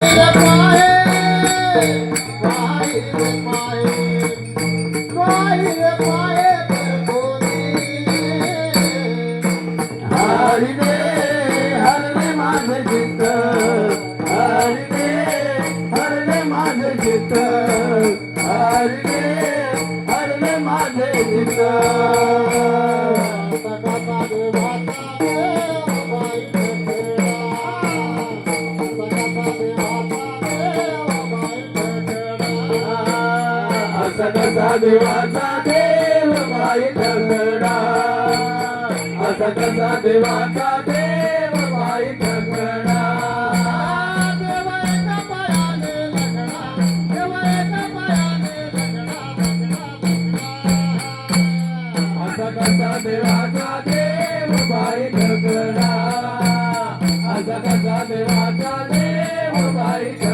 பாரு कसा देवाचा देव बाई ठरला. असा कसा देवाचा देव बाई ठरला. असा कसा देवाचा देव बाई ठरला. असा कसा देवाचा देव बाई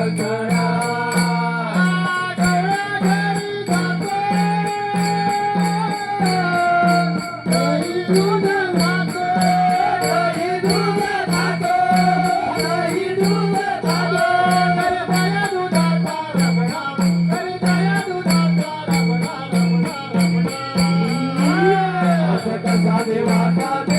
I'm not a man.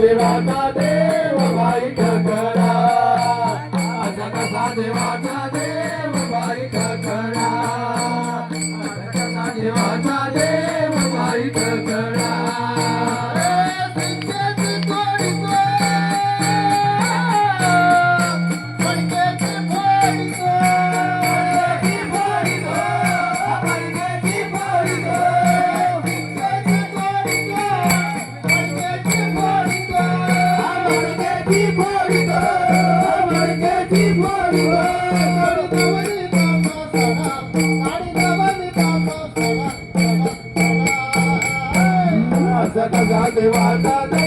देवाचा देव बाईक करा. असा कसा देवाचा देव बाईक करा. असा देवाचा வாட்டாதே